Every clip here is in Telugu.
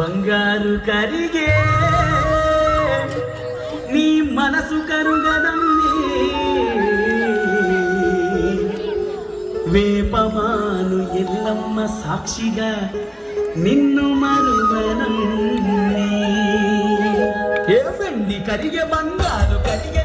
బంగారు కరిగే. నీ మనసు కరుగదమ్మి. వేపమాను ఎల్లమ్మ సాక్షిగా నిన్ను మరువనం ఏమండి కరిగే బంగారు కరిగే.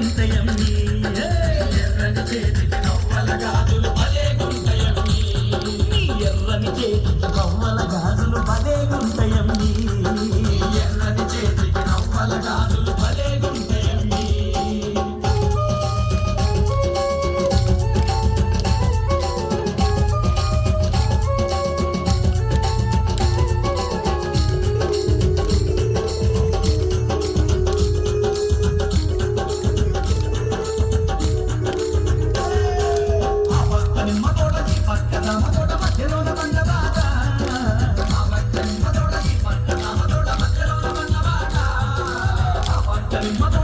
அந்தயம் நீ Mother